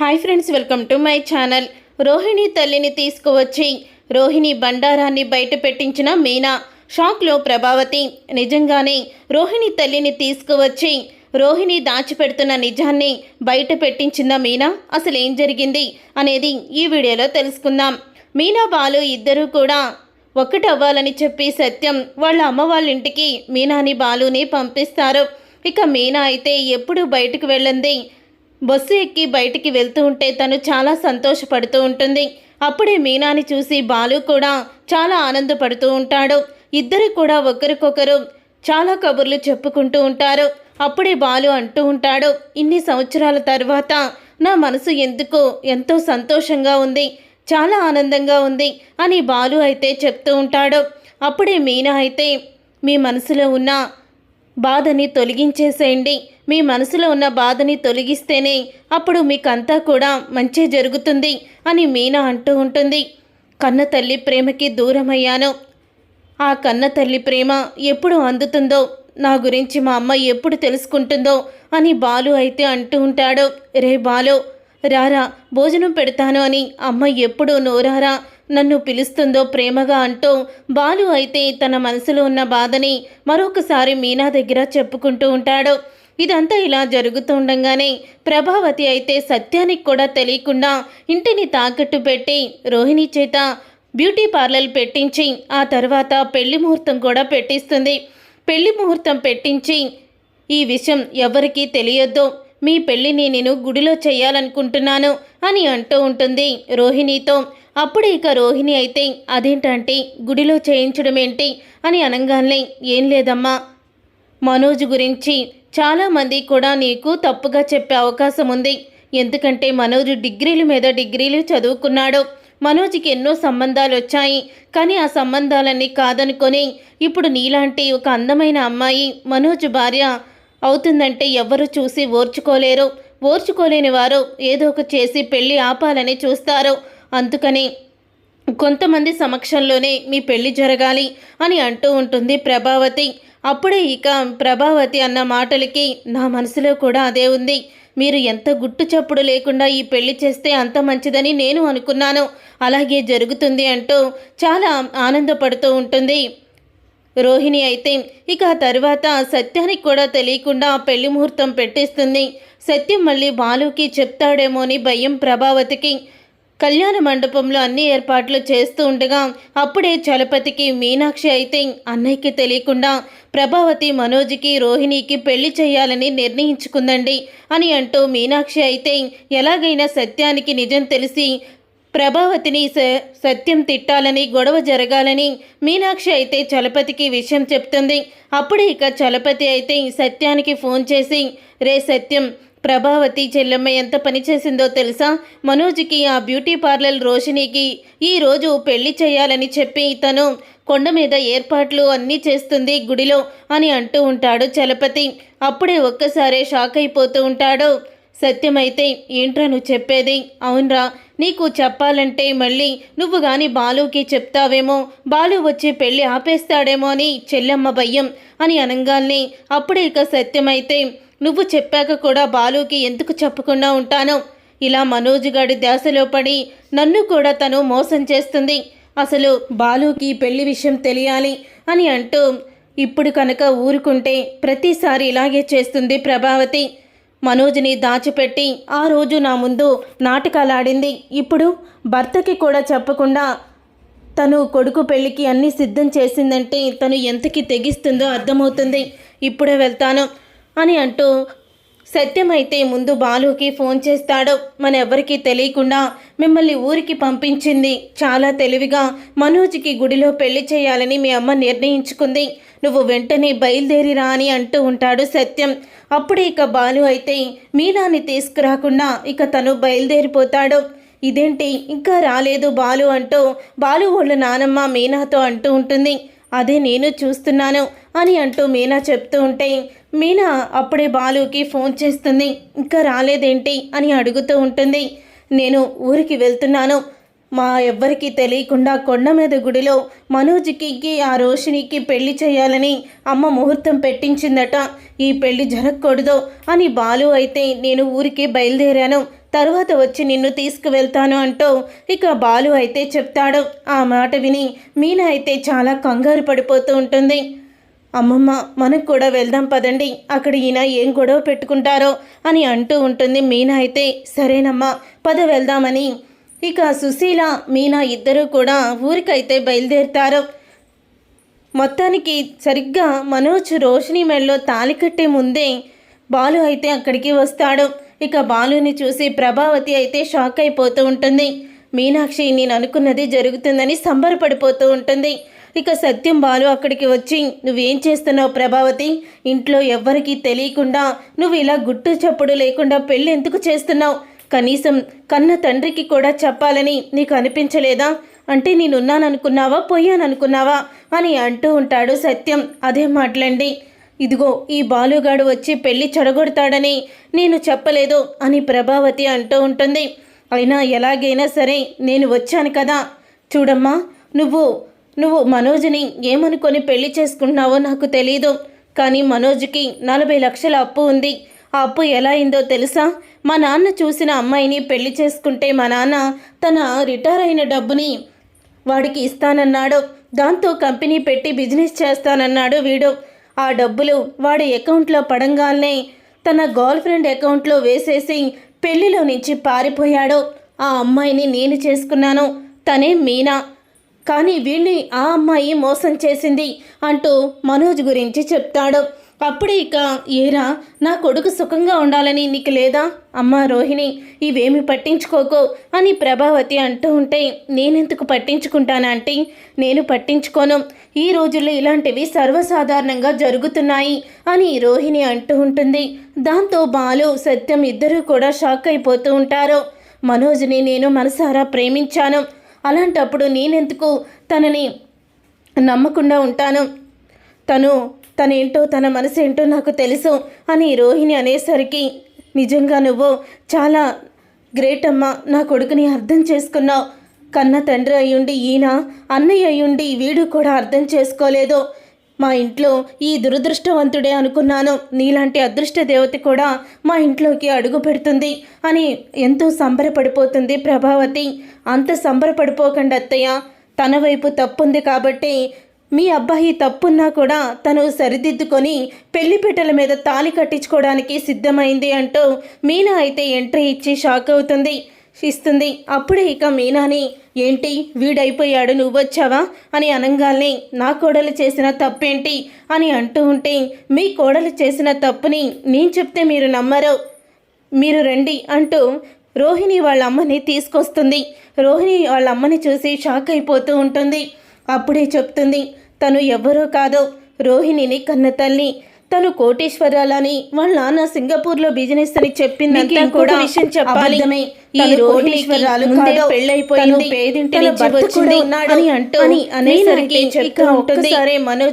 Hi friends welcome to my channel. Rohini తల్లిని తీసుకువచ్చి రోహిణి బండారాన్ని బయట పెట్టించిన మీనా షాక్లో ప్రభావతి. నిజంగానే రోహిణి తల్లిని తీసుకువచ్చి రోహిణి దాచిపెడుతున్న నిజాన్ని బయట పెట్టించిన మీనా అసలు ఏం జరిగింది అనేది ఈ వీడియోలో తెలుసుకుందాం. మీనా బాలు ఇద్దరూ కూడా ఒక్కటవ్వాలని చెప్పి సత్యం వాళ్ళ అమ్మ వాళ్ళ ఇంటికి మీనాని బాలుని పంపిస్తారు. ఇక మీనా అయితే ఎప్పుడు బయటకు వెళ్ళింది బస్సు ఎక్కి బయటికి వెళ్తూ ఉంటే తను చాలా సంతోషపడుతూ ఉంటుంది. అప్పుడే మీనాని చూసి బాలు కూడా చాలా ఆనందపడుతూ ఉంటాడు. ఇద్దరు కూడా ఒకరికొకరు చాలా కబుర్లు చెప్పుకుంటూ ఉంటారు. అప్పుడే బాలు అంటూ ఉంటాడు ఇన్ని సంవత్సరాల తర్వాత నా మనసు ఎందుకో ఎంతో సంతోషంగా ఉంది చాలా ఆనందంగా ఉంది అని బాలు అయితే చెప్తూ ఉంటాడు. అప్పుడే మీనా అయితే మీ మనసులో ఉన్న బాధని తొలగించేసేయండి. మీ మనసులో ఉన్న బాధని తొలగిస్తేనే అప్పుడు మీకంతా కూడా మంచి జరుగుతుంది అని మీనా అంటూ ఉంటుంది. కన్న తల్లి ప్రేమకి దూరమయ్యాను. ఆ కన్న తల్లి ప్రేమ ఎప్పుడు అందుతుందో నా గురించి మా అమ్మ ఎప్పుడు తెలుసుకుంటుందో అని బాలు అయితే అంటూ ఉంటాడు. రే బాలు రారా భోజనం పెడతాను అని అమ్మ ఎప్పుడు నోరారా నన్ను పిలుస్తుందో ప్రేమగా అంటూ బాలు అయితే తన మనసులో ఉన్న బాధని మరొకసారి మీనా దగ్గర చెప్పుకుంటూ ఉంటాడు. ఇదంతా ఇలా జరుగుతుండగానే ప్రభావతి అయితే సత్యానికి కూడా తెలియకుండా ఇంటిని తాకట్టు పెట్టి రోహిణి చేత బ్యూటీ పార్లర్ పెట్టించి ఆ తర్వాత పెళ్ళి ముహూర్తం కూడా పెట్టిస్తుంది. పెళ్ళి ముహూర్తం పెట్టించి ఈ విషయం ఎవరికీ తెలియొద్దు. మీ పెళ్ళిని నేను గుడిలో చేయాలనుకుంటున్నాను అని అంటూ ఉంటుంది రోహిణితో. అప్పుడు ఇక రోహిణి అయితే అదేంటంటే గుడిలో చేయించడం ఏంటి అని అనగానే ఏం లేదమ్మా. మనోజ్ గురించి చాలామంది కూడా నీకు తప్పుగా చెప్పే అవకాశం ఉంది. ఎందుకంటే మనోజ్ డిగ్రీల మీద డిగ్రీలు చదువుకున్నాడు. మనోజ్కి ఎన్నో సంబంధాలు వచ్చాయి. కానీ ఆ సంబంధాలన్నీ కాదనుకొని ఇప్పుడు నీలాంటి ఒక అందమైన అమ్మాయి మనోజ్ భార్య అవుతుందంటే ఎవరు చూసి ఓర్చుకోలేరు. ఓర్చుకోలేని వారు ఏదో ఒక చేసి పెళ్ళి ఆపాలని చూస్తారు. అందుకని కొంతమంది సమక్షంలోనే మీ పెళ్ళి జరగాలి అని అంటూ ఉంటుంది ప్రభావతి. అప్పుడే ఇక ప్రభావతి అన్న మాటలకి నా మనసులో కూడా అదే ఉంది. మీరు ఎంత గుట్టు చప్పుడు లేకుండా ఈ పెళ్ళి చేస్తే అంత మంచిదని నేను అనుకున్నాను. అలాగే జరుగుతుంది అంటూ చాలా ఆనందపడుతూ ఉంటుంది. రోహిణి అయితే ఇక ఆ తర్వాత సత్యానికి కూడా తెలియకుండా పెళ్ళి ముహూర్తం పెట్టేస్తుంది. సత్యం మళ్ళీ బాలుకి చెప్తాడేమో అని భయం ప్రభావతికి. కళ్యాణ మండపంలో అన్ని ఏర్పాట్లు చేస్తూ ఉండగా అప్పుడే చలపతికి మీనాక్షి అయితే అన్నయ్యకి తెలియకుండా ప్రభావతి మనోజ్కి రోహిణికి పెళ్ళి చేయాలని నిర్ణయించుకుందండి అని అంటూ మీనాక్షి అయితే ఎలాగైనా సత్యానికి నిజం తెలిసి ప్రభావతిని స సత్యం తిట్టాలని గొడవ జరగాలని మీనాక్షి అయితే చలపతికి విషయం చెప్తుంది. అప్పుడే ఇక చలపతి అయితే సత్యానికి ఫోన్ చేసి రే సత్యం ప్రభావతి చెల్లెమ్మ ఎంత పని చేసిందో తెలుసా? మనోజ్కి ఆ బ్యూటీ పార్లర్ రోషినికి ఈరోజు పెళ్ళి చేయాలని చెప్పి తను కొండ మీద ఏర్పాట్లు అన్నీ చేస్తుంది గుడిలో అని అంటూ ఉంటాడు చలపతి. అప్పుడే ఒక్కసారే షాక్ అయిపోతూ ఉంటాడు. సత్యమైతే ఏంట్రా నువ్వు చెప్పేది? అవునరా నీకు చెప్పాలంటే మళ్ళీ నువ్వు గాని బాలుకి చెప్తావేమో బాలు వచ్చి పెళ్ళి ఆపేస్తాడేమో అని చెల్లెమ్మ భయం అని అనగానే అప్పుడే ఇక సత్యమైతే నువ్వు చెప్పాక కూడా బాలుకి ఎందుకు చెప్పకుండా ఉంటాను? ఇలా మనోజ్ గాడి ధ్యాసలో పడి నన్ను కూడా తను మోసం చేస్తుంది. అసలు బాలుకి పెళ్ళి విషయం తెలియాలి అని అంటూ ఇప్పుడు కనుక ఊరుకుంటే ప్రతిసారి ఇలాగే చేస్తుంది ప్రభావతి. మనోజ్ని దాచిపెట్టి ఆ రోజు నా ముందు నాటకాలాడింది. ఇప్పుడు భర్తకి కూడా చెప్పకుండా తను కొడుకు పెళ్ళికి అన్నీ సిద్ధం చేసిందంటే తను ఎంతకి తెగిస్తుందో అర్థమవుతుంది. ఇప్పుడే వెళ్తాను. అని అంటూ సత్యం అయితే ముందు బాలుకి ఫోన్ చేస్తాడు మన తెలియకుండా మిమ్మల్ని ఊరికి పంపించింది. చాలా తెలివిగా మనోజ్కి గుడిలో పెళ్ళి చేయాలని మీ అమ్మ నిర్ణయించుకుంది. నువ్వు వెంటనే బయలుదేరిరా అని అంటూ ఉంటాడు సత్యం. అప్పుడే ఇక బాలు అయితే మీనాని తీసుకురాకుండా ఇక తను బయలుదేరిపోతాడు. ఇదేంటి? ఇంకా రాలేదు బాలు అంటూ బాలు వాళ్ళ నానమ్మ మీనాతో అంటూ ఉంటుంది. అదే నేను చూస్తున్నాను అని అంటూ మీనా చెప్తూ ఉంటే మీనా అప్పుడే బాలుకి ఫోన్ చేస్తుంది. ఇంకా రాలేదేంటి అని అడుగుతూ ఉంటుంది. నేను ఊరికి వెళ్తున్నాను. మా ఎవ్వరికీ తెలియకుండా కొండ మీద గుడిలో మనోజ్కి ఆ రోషినికి పెళ్ళి చేయాలని అమ్మ ముహూర్తం పెట్టించిందట. ఈ పెళ్ళి జరగకూడదు అని బాలు అయితే నేను ఊరికి బయలుదేరాను. తర్వాత వచ్చి నిన్ను తీసుకువెళ్తాను అంటూ ఇక బాలు అయితే చెప్తాడు. ఆ మాట విని మీనా అయితే చాలా కంగారు పడిపోతూ ఉంటుంది. అమ్మమ్మ మనకు కూడా వెళ్దాం పదండి. అక్కడ ఈయన ఏం గొడవ పెట్టుకుంటారో అని అంటూ ఉంటుంది మీనా అయితే. సరేనమ్మా పద వెళ్దామని. ఇక సుశీల మీనా ఇద్దరూ కూడా ఊరికైతే బయలుదేరుతారు. మొత్తానికి సరిగ్గా మనోజ్ రోషిని మెడలో తాలి కట్టే ముందే బాలు అయితే అక్కడికి వస్తాడు. ఇక బాలుని చూసి ప్రభావతి అయితే షాక్ అయిపోతూ ఉంటుంది. మీనాక్షి నేను అనుకున్నది జరుగుతుందని సంబరపడిపోతూ ఉంటుంది. ఇక సత్యం బాలు అక్కడికి వచ్చి నువ్వేం చేస్తున్నావు ప్రభావతి? ఇంట్లో ఎవ్వరికీ తెలియకుండా నువ్వు ఇలా గుట్టు చప్పుడు లేకుండా పెళ్ళి ఎందుకు చేస్తున్నావు? కనీసం కన్న తండ్రికి కూడా చెప్పాలని నీకు అనిపించలేదా? అంటే నేనున్నాననుకున్నావా? పోయాననుకున్నావా? అని అంటూ ఉంటాడు సత్యం. అదే మాటలండి. ఇదిగో ఈ బాలుగాడు వచ్చి పెళ్ళి చెడగొడతాడని నేను చెప్పలేదు అని ప్రభావతి అంటూ ఉంటుంది. అయినా ఎలాగైనా సరే నేను వచ్చాను కదా. చూడమ్మా నువ్వు నువ్వు మనోజ్ని ఏమనుకొని పెళ్ళి చేసుకుంటున్నావో నాకు తెలీదు. కానీ మనోజ్కి నలభై లక్షల అప్పు ఉంది. ఆ అప్పు ఎలా అయిందో తెలుసా? మా నాన్న చూసిన అమ్మాయిని పెళ్ళి చేసుకుంటే మా నాన్న తన రిటైర్ అయిన డబ్బుని వాడికి ఇస్తానన్నాడు. దాంతో కంపెనీ పెట్టి బిజినెస్ చేస్తానన్నాడు వీడు. ఆ డబ్బులు వాడి అకౌంట్లో పడంగానే తన గర్ల్ ఫ్రెండ్ అకౌంట్లో వేసేసి పెళ్ళిలో నుంచి పారిపోయాడు. ఆ అమ్మాయిని నేను చేసుకున్నాను. తనే మీనా. కానీ వీళ్ళు ఆ అమ్మాయి మోసం చేసింది అంటూ మనోజ్ గురించి చెప్తాడు. అప్పుడే ఇక ఏరా నా కొడుకు సుఖంగా ఉండాలని నీకు లేదా? అమ్మా రోహిణి ఇవేమి పట్టించుకోకు అని ప్రభావతి అంటూ ఉంటే నేనెందుకు పట్టించుకుంటానా అంటే నేను పట్టించుకోను. ఈ రోజుల్లో ఇలాంటివి సర్వసాధారణంగా జరుగుతున్నాయి అని రోహిణి అంటూ ఉంటుంది. దాంతో బాలు సత్యం ఇద్దరూ కూడా షాక్ అయిపోతూ ఉంటారు. మనోజ్ని నేను మనసారా ప్రేమించాను. అలాంటప్పుడు నేనెందుకు తనని నమ్మకుండా ఉంటాను? తను తనేంటో తన మనసు ఏంటో నాకు తెలుసు అని రోహిణి అనేసరికి నిజంగా నువ్వు చాలా గ్రేట్ అమ్మా. నా కొడుకుని అర్థం చేసుకున్నావు. కన్న తండ్రి అయ్యుండి ఈయన అన్నయ్య అయ్యుండి వీడు కూడా అర్థం చేసుకోలేదు. మా ఇంట్లో ఈ దురదృష్టవంతుడే అనుకున్నాను. నీలాంటి అదృష్ట దేవత కూడా మా ఇంట్లోకి అడుగు పెడుతుంది అని ఎంతో సంబరపడిపోతుంది ప్రభావతి. అంత సంబరపడిపోకండి అత్తయ్య. తన వైపు తప్పుంది కాబట్టి మీ అబ్బాయి తప్పున్నా కూడా తను సరిదిద్దుకొని పెళ్ళిపీటల మీద తాళి కట్టించుకోవడానికి సిద్ధమైంది అంటూ మీనా అయితే ఎంట్రీ ఇచ్చి షాక్ అవుతుంది. ఇస్తుంది. అప్పుడే ఇక మీనాని ఏంటి? వీడైపోయాడు నువ్వొచ్చావా? అని అనంగాల్ని నా కోడలు చేసిన తప్పేంటి? అని అంటూ ఉంటే మీ కోడలు చేసిన తప్పుని నేను చెప్తే మీరు నమ్మరు. మీరు రండి అంటూ రోహిణి వాళ్ళ అమ్మని తీసుకొస్తుంది. రోహిణి వాళ్ళ అమ్మని చూసి షాక్ అయిపోతూ ఉంటుంది. అప్పుడే చెప్తుంది తను ఎవ్వరూ కాదు. రోహిణిని కన్న తల్లి. తను కోటేశ్వరాలని వాళ్ళ నాన్న సింగపూర్లో బిజినెస్ అని చెప్పిందంతా కూడా విషయం చెప్పాలి. ఈ కోటేశ్వరాలు పెళ్ళైపోయింది. పేదింటి ఉన్నాడు అని అంటూ అనేసరికి ఒక్కసారి మనోజ్